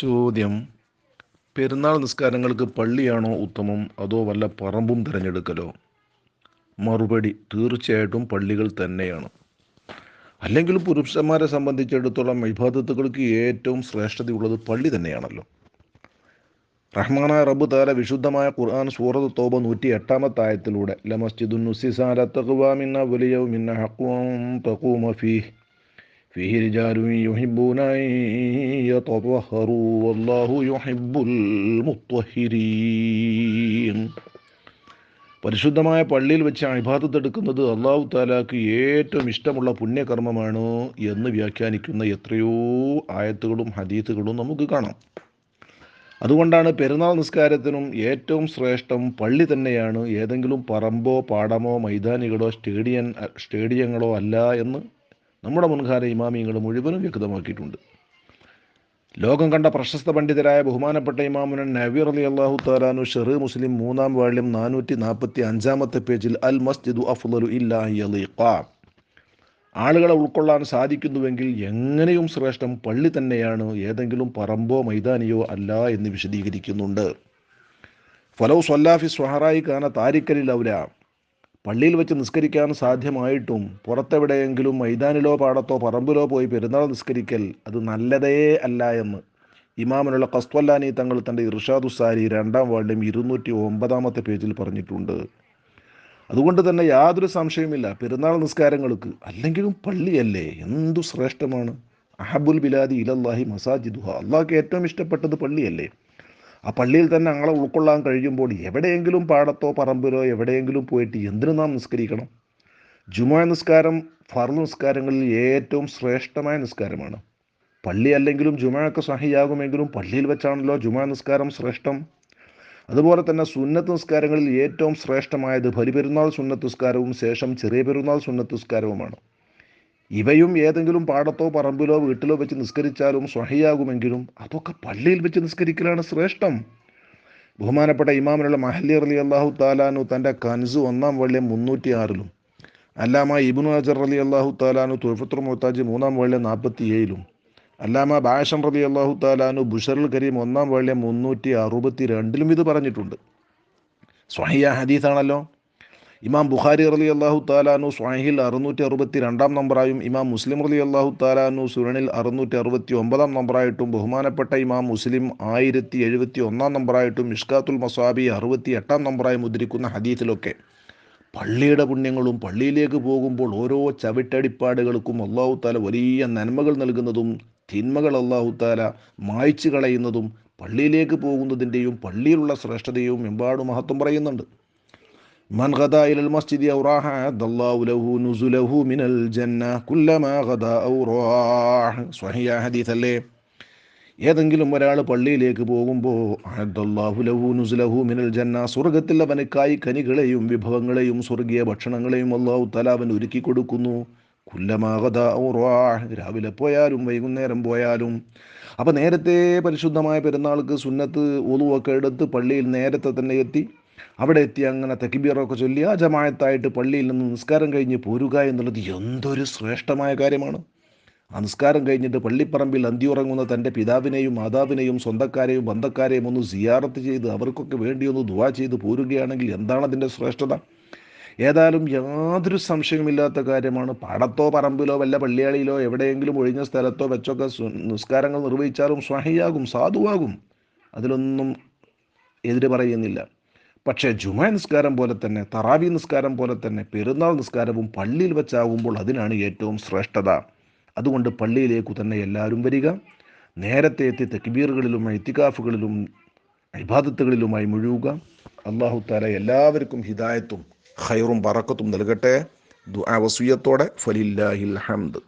ചോദ്യം. പെരുന്നാൾ നിസ്കാരങ്ങൾക്ക് പള്ളിയാണോ ഉത്തമം? അതോ വല്ല പറമ്പും തിരഞ്ഞെടുക്കലോ? മറുപടി തീർച്ചയായിട്ടും പള്ളികൾ തന്നെയാണ്. അല്ലെങ്കിൽ പുരുഷന്മാരെ സംബന്ധിച്ചിടത്തോളം ഇബാദത്തുകൾക്ക് ഏറ്റവും ശ്രേഷ്ഠതയുള്ളത് പള്ളി തന്നെയാണല്ലോ. റഹ്മാനായ റബ്ബ് താല വിശുദ്ധമായ ഖുർആൻ സൂറത്ത് തോബ നൂറ്റി എട്ടാമത്തെ ആയത്തിലൂടെ ലമസ്ജിദുൻ നുസിസാല തഖ്വാ മിന്ന വലിയവും തഖൂമ ഫീഹി رجال يحبون أن يتطهروا والله يحب المطهرين. പരിശുദ്ധമായ പള്ളിയിൽ വെച്ച് അഭിഭാതത്ത് എടുക്കുന്നത് അള്ളാഹു താലാക്ക് ഏറ്റവും ഇഷ്ടമുള്ള പുണ്യകർമ്മമാണ് എന്ന് വ്യാഖ്യാനിക്കുന്ന എത്രയോ ആയത്തുകളും ഹദീത്തുകളും നമുക്ക് കാണാം. അതുകൊണ്ടാണ് പെരുന്നാൾ നിസ്കാരത്തിനും ഏറ്റവും ശ്രേഷ്ഠം പള്ളി തന്നെയാണ് ഏതെങ്കിലും പറമ്പോ പാടമോ മൈതാനികളോ സ്റ്റേഡിയൻ സ്റ്റേഡിയങ്ങളോ അല്ല എന്ന് നമ്മുടെ മുൻകാല ഇമാമിയങ്ങൾ മുഴുവനും വ്യക്തമാക്കിയിട്ടുണ്ട്. ലോകം കണ്ട പ്രശസ്ത പണ്ഡിതരായ ബഹുമാനപ്പെട്ട ഇമാമുനൻ നവീർ അലി അള്ളാഹു താലാനു ഷെറ് മുസ്ലിം മൂന്നാം വാള്യം നാനൂറ്റി നാൽപ്പത്തി അഞ്ചാമത്തെ പേജിൽ അൽ മസ്ജിദു അഫ്ലു ഇല്ലാ ആളുകളെ ഉൾക്കൊള്ളാൻ സാധിക്കുന്നുവെങ്കിൽ എങ്ങനെയും ശ്രേഷ്ഠം പള്ളി തന്നെയാണ് ഏതെങ്കിലും പറമ്പോ മൈതാനിയോ അല്ല എന്ന് വിശദീകരിക്കുന്നുണ്ട്. ഫലോ സൊല്ലാഫി സ്വഹറായി കാന താരിക്കലിൽ ഔല. പള്ളിയിൽ വെച്ച് നിസ്കരിക്കാൻ സാധ്യമായിട്ടും പുറത്തെവിടെയെങ്കിലും മൈതാനിലോ പാടത്തോ പറമ്പിലോ പോയി പെരുന്നാൾ നിസ്കരിക്കൽ അത് നല്ലതേ അല്ല എന്ന്. ഇമാമിനുള്ള കസ്ത്വല്ലാനി തങ്ങൾ തന്റെ ഇർഷാദുസാരി രണ്ടാം വാർഡിലും ഇരുന്നൂറ്റി ഒമ്പതാമത്തെ പേജിൽ പറഞ്ഞിട്ടുണ്ട്. അതുകൊണ്ട് തന്നെ യാതൊരു സംശയവുമില്ല. പെരുന്നാൾ നിസ്കാരങ്ങൾക്ക് അല്ലെങ്കിലും പള്ളിയല്ലേ? എന്തു ശ്രേഷ്ഠമാണ്? അഹബുൽ ബിലാദി ഇലല്ലാഹി മസാജിദുഹ. അള്ളാഹ്ക്ക് ഏറ്റവും ഇഷ്ടപ്പെട്ടത് പള്ളിയല്ലേ? ആ പള്ളിയിൽ തന്നെ ഞങ്ങളെ ഉൾക്കൊള്ളാൻ കഴിയുമ്പോൾ എവിടെയെങ്കിലും പാടത്തോ പറമ്പിലോ എവിടെയെങ്കിലും പോയിട്ട് എന്തിനു നാം നിസ്കരിക്കണം? ജുമാ നിസ്കാരം ഫർദ് നിസ്കാരങ്ങളിൽ ഏറ്റവും ശ്രേഷ്ഠമായ നിസ്കാരമാണ്. പള്ളി അല്ലെങ്കിലും ജുമയൊക്കെ സഹിയാകുമെങ്കിലും പള്ളിയിൽ വെച്ചാണല്ലോ ജുമാ നിസ്കാരം ശ്രേഷ്ഠം. അതുപോലെ തന്നെ സുന്നത്ത് നിസ്കാരങ്ങളിൽ ഏറ്റവും ശ്രേഷ്ഠമായത് ബലിപെരുന്നാൾ സുന്നത്ത് നിസ്കാരവും ശേഷം ചെറിയ പെരുന്നാൾ സുന്നത്ത് നിസ്കാരവുമാണ്. ഇവയും ഏതെങ്കിലും പാടത്തോ പറമ്പിലോ വീട്ടിലോ വെച്ച് നിസ്കരിച്ചാലും സ്വഹയാകുമെങ്കിലും അതൊക്കെ പള്ളിയിൽ വെച്ച് നിസ്കരിക്കലാണ് ശ്രേഷ്ഠം. ബഹുമാനപ്പെട്ട ഇമാമിനുള്ള മഹല്ലി അലി അള്ളാഹു താലാനു തന്റെ കൻസു ഒന്നാം വള്ളിയം മുന്നൂറ്റി ആറിലും അല്ലാമ ഇബ്നു അജർ അലി അള്ളാഹു താലാനു തുഴഫത്തുർ മുത്താജ് മൂന്നാം വള്ളിയം നാൽപ്പത്തി ഏഴിലും അല്ലാമ ബാഷൻ റലി അള്ളാഹു താലാനു ബുഷറുൽ കരീം ഒന്നാം വള്ളിയം മുന്നൂറ്റി അറുപത്തി രണ്ടിലും ഇത് പറഞ്ഞിട്ടുണ്ട്. സ്വഹിയ ഹദീസാണല്ലോ. ഇമാം ബുഖാരി റലി അള്ളാഹു താലാനു സ്വാഹിൽ അറുന്നൂറ്റി അറുപത്തി രണ്ടാം നമ്പറായും ഇമാം മുസ്ലിം റലി അള്ളാഹു താലാനു സുരണിൽ അറുന്നൂറ്റി അറുപത്തി ഒമ്പതാം നമ്പറായിട്ടും ബഹുമാനപ്പെട്ട ഇമാം മുസ്ലിം ആയിരത്തി എഴുപത്തി ഒന്നാം നമ്പറായിട്ടും ഇഷ്കാത്തുൽ മസാബി അറുപത്തി എട്ടാം നമ്പറായും ഉദ്ധരിക്കുന്ന ഹദീസിലൊക്കെ പള്ളിയുടെ പുണ്യങ്ങളും പള്ളിയിലേക്ക് പോകുമ്പോൾ ഓരോ ചവിട്ടടിപ്പാടുകൾക്കും അള്ളാഹു താല വലിയ നന്മകൾ നൽകുന്നതും തിന്മകൾ അള്ളാഹു താല മായ്ച്ചു കളയുന്നതും പള്ളിയിലേക്ക് പോകുന്നതിന്റെയും പള്ളിയിലുള്ള ശ്രേഷ്ഠതയും എമ്പാട് മഹത്വം പറയുന്നുണ്ട്. من غدا إلى المسجد أو راح أعد الله له نزله من الجنة كلما غدا أو راح صحيح حديث അല്ലേ ഏതെങ്കിലും ഒരാൾ പള്ളിയിലേക്ക് പോകുമ്പോൾ അഹദ്ദല്ലാഹു ലഹു നുസ്ലഹു മിനൽ ജന്ന സ്വർഗത്തിൽ അവനക്കായി കനികളെയും വിഭവങ്ങളെയും സ്വർഗീയ ഭക്ഷണങ്ങളെയും അള്ളാഹു തല അവൻ ഒരുക്കി കൊടുക്കുന്നു കുല്ലമാകത രാവിലെ പോയാലും വൈകുന്നേരം പോയാലും അപ്പോൾ നേരത്തെ പരിശുദ്ധമായ പെരുന്നാൾക്ക് സുന്നത്ത് ഒതുവൊക്കെ എടുത്ത് പള്ളിയിൽ നേരത്തെ തന്നെ എത്തി അവിടെ എത്തി അങ്ങനെ തെക്കിബീറൊക്കെ ചൊല്ലി ആ ജമായത്തായിട്ട് പള്ളിയിൽ നിന്ന് നിസ്കാരം കഴിഞ്ഞ് പോരുക എന്നുള്ളത് എന്തൊരു ശ്രേഷ്ഠമായ കാര്യമാണ്. ആ നിസ്കാരം കഴിഞ്ഞിട്ട് പള്ളിപ്പറമ്പിൽ അന്തിയുറങ്ങുന്ന തന്റെ പിതാവിനെയും മാതാവിനെയും സ്വന്തക്കാരെയും ബന്ധക്കാരെയും ഒന്ന് സിയാറത്ത് ചെയ്ത് അവർക്കൊക്കെ വേണ്ടി ഒന്ന് ദുവാ ചെയ്ത് പോരുകയാണെങ്കിൽ എന്താണ് അതിന്റെ ശ്രേഷ്ഠത? ഏതായാലും യാതൊരു സംശയമില്ലാത്ത കാര്യമാണ്. പാടത്തോ പറമ്പിലോ വല്ല പള്ളിയാളിയിലോ എവിടെയെങ്കിലും ഒഴിഞ്ഞ സ്ഥലത്തോ വെച്ചൊക്കെ നിസ്കാരങ്ങൾ നിർവഹിച്ചാലും സ്വഹിയാകും സാധുവാകും. അതിലൊന്നും എതിര് പറയുന്നില്ല. പക്ഷേ ജുമാ നിസ്കാരം പോലെ തന്നെ തറാവി നിസ്കാരം പോലെ തന്നെ പെരുന്നാൾ നിസ്കാരവും പള്ളിയിൽ വെച്ചാകുമ്പോൾ അതിനാണ് ഏറ്റവും ശ്രേഷ്ഠത. അതുകൊണ്ട് പള്ളിയിലേക്ക് തന്നെ എല്ലാവരും വരിക. നേരത്തെ എത്തി തെക്കിബീറുകളിലും എത്തിക്കാഫുകളിലും ഇബാദത്തുകളിലുമായി മുഴുകുക അള്ളാഹു താല എല്ലാവർക്കും ഹിദായത്തും ഖൈറും പറക്കത്തും നൽകട്ടെ. ദുആ വസൂയത്തോടെ ഫലില്ലാഹിൽ ഹംദ്.